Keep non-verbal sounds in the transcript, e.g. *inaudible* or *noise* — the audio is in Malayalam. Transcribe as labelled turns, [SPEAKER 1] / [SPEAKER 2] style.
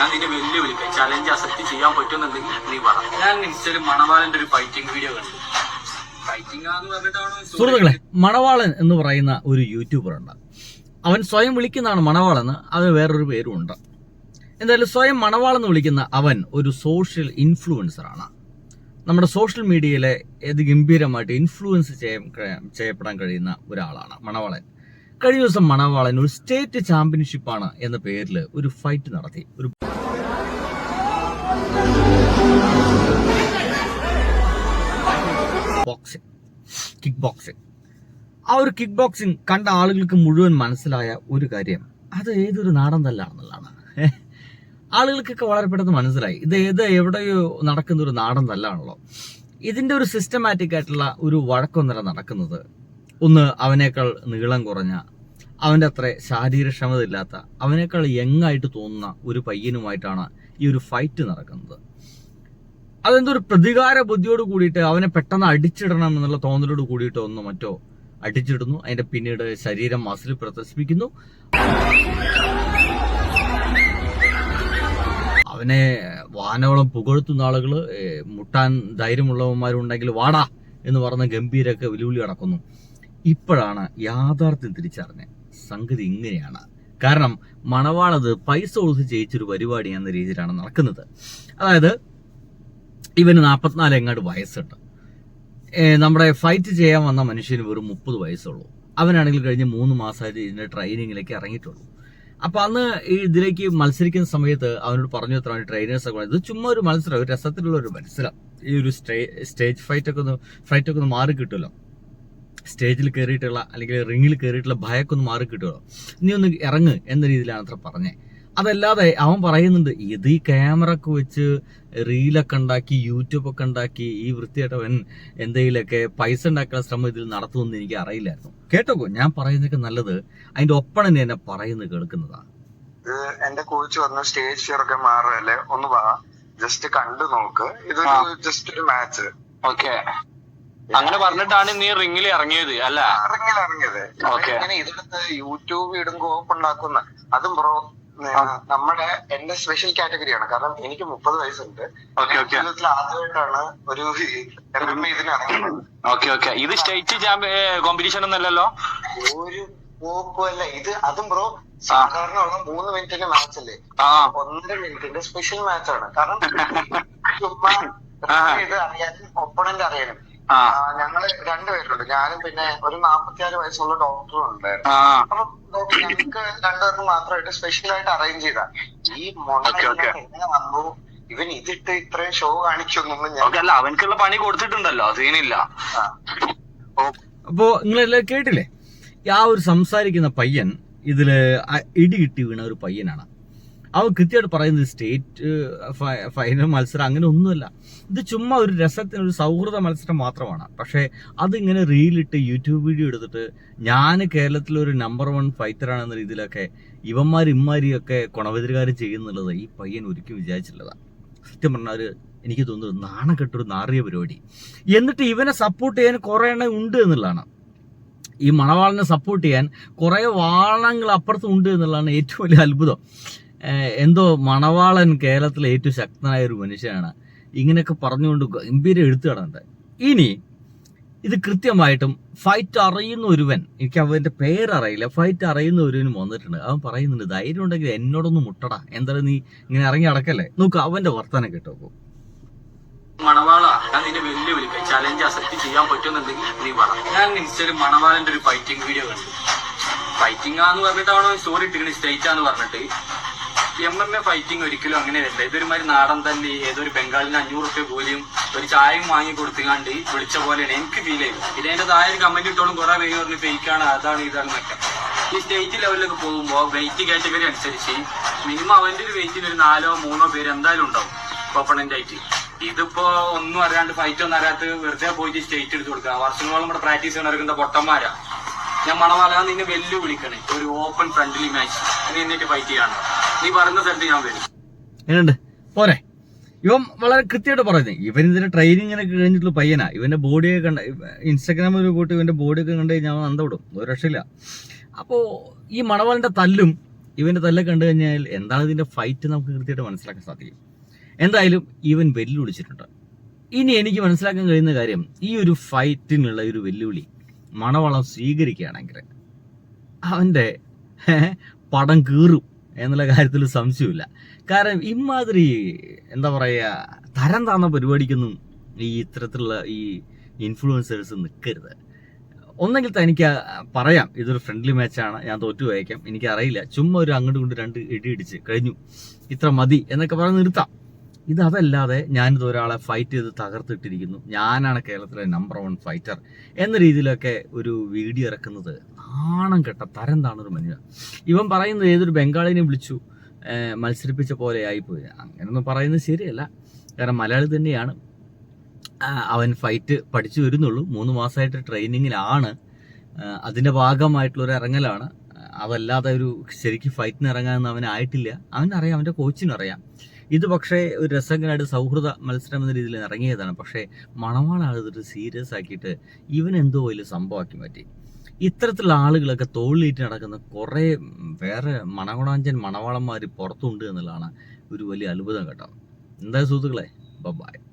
[SPEAKER 1] ഞാൻ നിന്നെ വെല്ലുവിളിക്കാം. ചലഞ്ച് അക്സെപ്റ്റ് ചെയ്യാൻ പറ്റുന്നുണ്ടെങ്കിൽ നീ പറ ഞാൻ ഇൻസ്റ്റയിൽ മണവാളന്റെ ഒരു ഫൈറ്റിംഗ് വീഡിയോ കണ്ടു.
[SPEAKER 2] സുഹൃത്തുക്കളെ മണവാളൻ എന്ന് പറയുന്ന ഒരു യൂട്യൂബർ ഉണ്ട്. അവൻ സ്വയം വിളിക്കുന്നതാണ് മണവാളെന്ന് അത് വേറൊരു പേരും ഉണ്ട്. എന്തായാലും സ്വയം മണവാളെന്ന് വിളിക്കുന്ന അവൻ ഒരു സോഷ്യൽ ഇൻഫ്ലുവൻസർ ആണ്. നമ്മുടെ സോഷ്യൽ മീഡിയയിലെ ഗംഭീരമായിട്ട് ഇൻഫ്ലുവൻസ് ചെയ്യപ്പെടാൻ കഴിയുന്ന ഒരാളാണ് മണവാളൻ. കഴിഞ്ഞ ദിവസം മണവാളൻ ഒരു സ്റ്റേറ്റ് ചാമ്പ്യൻഷിപ്പാണ് എന്ന പേരിൽ ഒരു ഫൈറ്റ് നടത്തി. ഒരു ബോക്സിംഗ് കിക്ക് ബോക്സിംഗ് ആ ഒരു കിക്ക് ബോക്സിംഗ് കണ്ട ആളുകൾക്ക് മുഴുവൻ മനസ്സിലായ ഒരു കാര്യം. അത് ഏതൊരു നാടൻ തല്ലാണെന്നുള്ളതാണ്. ആളുകൾക്കൊക്കെ വളരെ പെട്ടെന്ന് മനസ്സിലായി. ഇത് ഏത് എവിടെയോ നടക്കുന്ന ഒരു നാടൻ തല്ലാണല്ലോ. ഇതിന്റെ ഒരു സിസ്റ്റമാറ്റിക് ആയിട്ടുള്ള ഒരു വഴക്കൊന്നര നടക്കുന്നത്. ഒന്ന് അവനേക്കാൾ നീളം കുറഞ്ഞ അവന്റെ അത്ര ശാരീരക്ഷമത ഇല്ലാത്ത അവനേക്കാൾ യങ്ങായിട്ട് തോന്നുന്ന ഒരു പയ്യനുമായിട്ടാണ് ഈ ഒരു ഫൈറ്റ് നടക്കുന്നത്. അതെന്തോ ഒരു പ്രതികാര ബുദ്ധിയോട് കൂടിയിട്ട് അവനെ പെട്ടെന്ന് അടിച്ചിടണം എന്നുള്ള തോന്നലോട് കൂടിയിട്ടോ ഒന്ന് മറ്റോ അടിച്ചിടുന്നു. അതിന്റെ പിന്നീട് ശരീരം മസിൽ പ്രദർശിപ്പിക്കുന്നു. അവനെ വാനോളം പുകഴ്ത്തുന്ന ആളുകൾ മുട്ടാൻ ധൈര്യമുള്ളവന്മാരുണ്ടെങ്കിൽ വാടാ എന്ന് പറഞ്ഞ ഗംഭീരൊക്കെ വെല്ലുവിളി നടക്കുന്നു ഇപ്പോഴാണ് യാഥാർത്ഥ്യം തിരിച്ചറിഞ്ഞത് സംഗതി ഇങ്ങനെയാണ്. കാരണം മണവാളത് പൈസ കൊടുത്ത് ജയിച്ചൊരു പരിപാടി എന്ന രീതിയിലാണ് നടക്കുന്നത്. അതായത് ഇവന് നാൽപ്പത്തിനാല് എങ്ങാണ്ട് വയസ്സുണ്ട്. നമ്മുടെ ഫൈറ്റ് ചെയ്യാൻ വന്ന മനുഷ്യന് വെറും മുപ്പത് വയസ്സുള്ളൂ. അവനാണെങ്കിൽ കഴിഞ്ഞ് മൂന്ന് മാസമായിട്ട് ഇതിന്റെ ട്രെയിനിങ്ങിലേക്ക് ഇറങ്ങിയിട്ടുള്ളൂ. അപ്പൊ അന്ന് ഈ ഇതിലേക്ക് മത്സരിക്കുന്ന സമയത്ത് അവനോട് പറഞ്ഞു എത്ര ട്രെയിനേഴ്സ് ഒക്കെ ഇത് ചുമ്മാ ഒരു മത്സരം ഒരു രസത്തിലുള്ള ഒരു മത്സരം. ഈ ഒരു സ്റ്റേ സ്റ്റേജ് ഫൈറ്റ് ഒക്കെ ഒന്ന് ഫൈറ്റ് ഒക്കെ ഒന്ന് മാറി കിട്ടുമല്ലോ. സ്റ്റേജിൽ കയറിയിട്ടുള്ള അല്ലെങ്കിൽ റിങ്ങിൽ കയറിയിട്ടുള്ള ഭയമൊക്കെ ഒന്ന് മാറി കിട്ടുമല്ലോ നീ ഒന്ന് ഇറങ്ങ് എന്ന രീതിയിലാണ് അത്ര പറഞ്ഞത് അതല്ലാതെ അവൻ പറയുന്നുണ്ട് ഇത് ഈ ക്യാമറ ഒക്കെ വെച്ച് റീലൊക്കെ ഉണ്ടാക്കി യൂട്യൂബ് ഒക്കെ ഉണ്ടാക്കി ഈ വൃത്തിയായിട്ടവൻ എന്തെങ്കിലുമൊക്കെ പൈസ ഉണ്ടാക്കാൻ ശ്രമം ഇതിൽ നടത്തുമെന്ന് എനിക്ക് അറിയില്ലായിരുന്നു. കേട്ടോ ഞാൻ പറയുന്നതൊക്കെ നല്ലത് അതിന്റെ ഒപ്പണനെ എന്നെ പറയുന്നത് കേൾക്കുന്നതാണ്.
[SPEAKER 3] ഇത് എന്റെ കോച്ച് പറഞ്ഞു സ്റ്റേജ് ഫിയർ ഒക്കെ മാറല്ലേ? ഒന്ന് വാ ജസ്റ്റ് കണ്ടു നോക്ക്.
[SPEAKER 1] ഇത്
[SPEAKER 3] ജസ്റ്റ് ഒരു മാച്ച്
[SPEAKER 1] ഓക്കെ അങ്ങനെ പറഞ്ഞിട്ടാണ് നീ റിംഗിൽ ഇറങ്ങിയത് അല്ല?
[SPEAKER 3] റിംഗിൽ ഇറങ്ങിയത്. ഇങ്ങനെ ഇതെടുത്ത് യൂട്യൂബ് ഇടും കോപ്പ് ഉണ്ടാക്കുന്ന. അതും ബ്രോ നമ്മുടെ എന്റെ സ്പെഷ്യൽ കാറ്റഗറിയാണ് കാരണം എനിക്ക് മുപ്പത് വയസ്സുണ്ട്. ജീവിതത്തിൽ ആദ്യമായിട്ടാണ് ഒരു ഇറങ്ങുമ്പോ ഇതിന് ഇറങ്ങുന്നത്.
[SPEAKER 1] ഓക്കെ ഓക്കെ ഇത് സ്റ്റേറ്റ് കോമ്പറ്റീഷൻ ഒന്നല്ലല്ലോ
[SPEAKER 3] ഒരു കോപ്പും അല്ല ഇത് അതും ബ്രോ സാധാരണ ഉള്ള മൂന്ന് മിനിറ്റിന്റെ മാച്ച് അല്ലേ? ഒന്നര മിനിറ്റിന്റെ സ്പെഷ്യൽ മാച്ചാണ് കാരണം *laughs* ചുമ്മാ ഇത് അറിയാനും ഒപ്പണന്റ് അറിയാനും. ഞങ്ങൾ രണ്ടുപേരുണ്ട് ഞാനും പിന്നെ ഒരു നാപ്പത്തിയാറ് വയസ്സുള്ള ഡോക്ടറും ഉണ്ടായിരുന്നു. അപ്പൊ ഡോക്ടർ ഞങ്ങൾക്ക് രണ്ടുപേർക്കും മാത്രമായിട്ട് സ്പെഷ്യൽ ആയിട്ട് അറേഞ്ച് ചെയ്ത. ഈ
[SPEAKER 1] okay.
[SPEAKER 3] എങ്ങനെ വന്നു. ഇവൻ ഇതിട്ട് ഇത്രയും ഷോ കാണിച്ചൊന്നും ഞാൻ
[SPEAKER 1] അല്ല അവനക്കുള്ള പണി കൊടുത്തിട്ടുണ്ടല്ലോ. സീനില്ല.
[SPEAKER 2] അപ്പോ നിങ്ങളെല്ലാം കേട്ടില്ലേ? ആ ഒരു സംസാരിക്കുന്ന പയ്യൻ ഇതിൽ ഇടി കിട്ടി വീണ ഒരു പയ്യനാണ്. അവൻ കൃത്യമായിട്ട് പറയുന്നത് സ്റ്റേറ്റ് ഫൈനൽ മത്സരം അങ്ങനെ ഒന്നുമല്ല. ഇത് ചുമ്മാ ഒരു രസത്തിന് ഒരു സൗഹൃദ മത്സരം മാത്രമാണ്. പക്ഷേ അതിങ്ങനെ റീലിട്ട് യൂട്യൂബ് വീഡിയോ എടുത്തിട്ട് ഞാൻ കേരളത്തിലെ ഒരു നമ്പർ വൺ ഫൈറ്ററാണെന്ന രീതിയിലൊക്കെ ഇവന്മാർ ഇമ്മാരിയൊക്കെ കുണവെതിരുകാർ ചെയ്യുന്നുള്ളത് ഈ പയ്യൻ ഒരിക്കലും വിചാരിച്ചിട്ടുള്ളതാണ് സത്യം പറഞ്ഞാൽ എനിക്ക് തോന്നുന്നു നാണക്കെട്ടൊരു നാറിയ പരിപാടി. എന്നിട്ട് ഇവനെ സപ്പോർട്ട് ചെയ്യാൻ കുറേ എണ്ണം ഉണ്ട് എന്നുള്ളതാണ്. ഈ മണവാളിനെ സപ്പോർട്ട് ചെയ്യാൻ കുറേ വാളങ്ങൾ അപ്പുറത്തും ഉണ്ട് എന്നുള്ളതാണ് ഏറ്റവും വലിയ അത്ഭുതം. എന്തോ മണവാളൻ കേരളത്തിലെ ഏറ്റവും ശക്തനായ ഒരു മനുഷ്യനാണ്. ഇങ്ങനെയൊക്കെ പറഞ്ഞുകൊണ്ട് ഗംഭീര എഴുത്തു കടന്നുണ്ട് ഇനി ഇത് കൃത്യമായിട്ടും ഫൈറ്റ് അറിയുന്ന ഒരുവൻ എനിക്ക് അവന്റെ പേരറിയില്ല ഫൈറ്റ് അറിയുന്ന ഒരുവനും വന്നിട്ടുണ്ട്. അവൻ പറയുന്നുണ്ട് ധൈര്യം ഉണ്ടെങ്കിൽ എന്നോടൊന്ന് മുട്ടടാ. എന്താ നീ ഇങ്ങനെ ഇറങ്ങി അടക്കല്ലേ നോക്ക് അവന്റെ വർത്തമാനം കേട്ടോ
[SPEAKER 1] മണവാള ഞാൻ നിന്നെ വെല്ലുവിളിക്കാം. ചലഞ്ച് അക്സെപ്റ്റ് ചെയ്യാൻ പറ്റുന്നുണ്ടെങ്കിൽ നീ പറ. ഞാൻ ഇൻസ്റ്റയിൽ മണവാളന്റെ ഒരു ഫൈറ്റിംഗ് വീഡിയോ കണ്ടു. ഫൈറ്റിംഗ് ആന്ന് പറഞ്ഞിട്ടാണോ സ്റ്റോറി ഇട്ടിരിക്കണ? സ്റ്റേറ്റ് ആന്ന് പറഞ്ഞിട്ട്. എം എം എ ഫൈറ്റിംഗ് ഒരിക്കലും അങ്ങനെ വരില്ല. ഇതൊരുമാതിരി നാടൻ തല്ലി ഏതൊരു ബംഗാളിന് അഞ്ഞൂറ് റുപ്യ പോലെയും ഒരു ചായയും വാങ്ങി കൊടുത്തുകാണ്ട് വിളിച്ച പോലെയാണ് എനിക്ക് ഫീൽ ചെയ്തു പിന്നെ അതിന്റെ താഴെ ഒരു കമന്റ് ഇട്ടോളും കുറെ പേര് പറഞ്ഞ് ഫേക്കാണ് അതാണ് ഇതാണെന്നൊക്കെ ഈ സ്റ്റേറ്റ് ലെവലിലൊക്കെ പോകുമ്പോൾ വെയിറ്റ് കാറ്റഗറി അനുസരിച്ച് മിനിമം അവന്റെ ഒരു വെയിറ്റിന് ഒരു നാലോ മൂന്നോ പേര് എന്തായാലും ഉണ്ടാവും ഓപ്പണന്റ് ആയിട്ട്. ഇതിപ്പോ ഒന്നും അറിയാണ്ട് ഫൈറ്റ് ഒന്നും അറിയാത്ത വെറുതെ പോയിട്ട് സ്റ്റേറ്റ് എടുത്ത് കൊടുക്കുക. വർഷങ്ങളോളം നമ്മുടെ പ്രാക്ടീസ് ചെയ്യണ നടക്കുന്ന പൊട്ടന്മാരാ? ഞാൻ മണവാള നിന്നെ വെല്ലു വിളിക്കണേ ഒരു ഓപ്പൺ ഫ്രണ്ട്ലി മാച്ച് നീ എന്നിട്ട് ഫൈറ്റ് ചെയ്യാണ്. നീ പറഞ്ഞ സ്ഥലത്ത് ഞാൻ വരും.
[SPEAKER 2] എന്നുണ്ട് പോരെ. ഇവൻ വളരെ കൃത്യമായിട്ട് പറയുന്നത്. ഇവൻ ഇതിന്റെ ട്രെയിനിങ്ങിനൊക്കെ കഴിഞ്ഞിട്ടുള്ള പയ്യനാ. ഇവന്റെ ബോഡിയൊക്കെ കണ്ട ഇൻസ്റ്റാഗ്രാമിൽ കൂട്ടി ഇവന്റെ ബോഡിയൊക്കെ കണ്ടു കഴിഞ്ഞാൽ അവൻ അന്തവിടും ഒരു രക്ഷയില്ല. അപ്പോ ഈ മണവാളിന്റെ തല്ലും ഇവന്റെ തല്ല കണ്ടു കഴിഞ്ഞാൽ എന്താണ് ഇതിന്റെ ഫൈറ്റ് നമുക്ക് കൃത്യമായിട്ട് മനസ്സിലാക്കാൻ സാധിക്കും. എന്തായാലും ഇവൻ വെല്ലുവിളിച്ചിട്ടുണ്ട്. ഇനി എനിക്ക് മനസ്സിലാക്കാൻ കഴിയുന്ന കാര്യം ഈ ഒരു ഫൈറ്റിനുള്ള ഒരു വെല്ലുവിളി മണവളം സ്വീകരിക്കുകയാണെങ്കിൽ അവന്റെ പടം കീറും. എന്നുള്ള കാര്യത്തിൽ സംശയമില്ല കാരണം ഇമാതിരി എന്താ പറയുക തരം താന്ന പരിപാടിക്കൊന്നും ഈ ഇത്തരത്തിലുള്ള ഈ ഇൻഫ്ലുവൻസേഴ്സ് നിൽക്കരുത് ഒന്നെങ്കിൽ തനിക്ക് പറയാം ഇതൊരു ഫ്രണ്ട്ലി മാച്ചാണ് ഞാൻ തോറ്റു വായിക്കാം എനിക്കറിയില്ല. ചുമ്മാ ഒരു അങ്ങോട്ട് കൊണ്ട് രണ്ട് ഇടി ഇടിച്ച് കഴിഞ്ഞു. ഇത്ര മതി എന്നൊക്കെ പറഞ്ഞ് നിർത്താം. ഇത് അതല്ലാതെ ഞാനിത് ഒരാളെ ഫൈറ്റ് ചെയ്ത് തകർത്തിട്ടിരിക്കുന്നു. ഞാനാണ് കേരളത്തിലെ നമ്പർ വൺ ഫൈറ്റർ എന്ന രീതിയിലൊക്കെ ഒരു വീഡിയോ ഇറക്കുന്നത് നാണം കെട്ട തരം താണൊരു മനുഷ്യൻ. ഇവൻ പറയുന്നത് ഏതൊരു ബംഗാളിനെ വിളിച്ചു മത്സരിപ്പിച്ച പോലെ ആയിപ്പോയി. അങ്ങനെയൊന്നും പറയുന്നത് ശരിയല്ല. കാരണം മലയാളി തന്നെയാണ്. അവൻ ഫൈറ്റ് പഠിച്ചു വരുന്നുള്ളൂ. മൂന്ന് മാസമായിട്ട് ട്രെയിനിങ്ങിലാണ് അതിന്റെ ഭാഗമായിട്ടുള്ളൊരു ഇറങ്ങലാണ്. അതല്ലാതെ ഒരു ശരിക്കും ഫൈറ്റിന് ഇറങ്ങാനൊന്നും അവനായിട്ടില്ല അവനറിയാം അവന്റെ കോച്ചിനറിയാം ഇത് പക്ഷേ ഒരു രസകരമായിട്ട് സൗഹൃദ മത്സരം എന്ന രീതിയിൽ ഇറങ്ങിയതാണ്. പക്ഷേ മണവാളാണ് ഇതൊരു സീരിയസ് ആക്കിയിട്ട് ഇവൻ എന്തോ വലിയ സംഭവമാക്കി മാറ്റി. ഇത്തരത്തിലുള്ള ആളുകളൊക്കെ തോളിലേറ്റ് നടക്കുന്ന കുറേ വേറെ മണകുണാഞ്ചൻ മണവാളന്മാർ പുറത്തുണ്ട് എന്നുള്ളതാണ് ഒരു വലിയ അത്ഭുതം കേട്ടോ. എന്തായാലും സുഹൃത്തുക്കളെ? ബൈ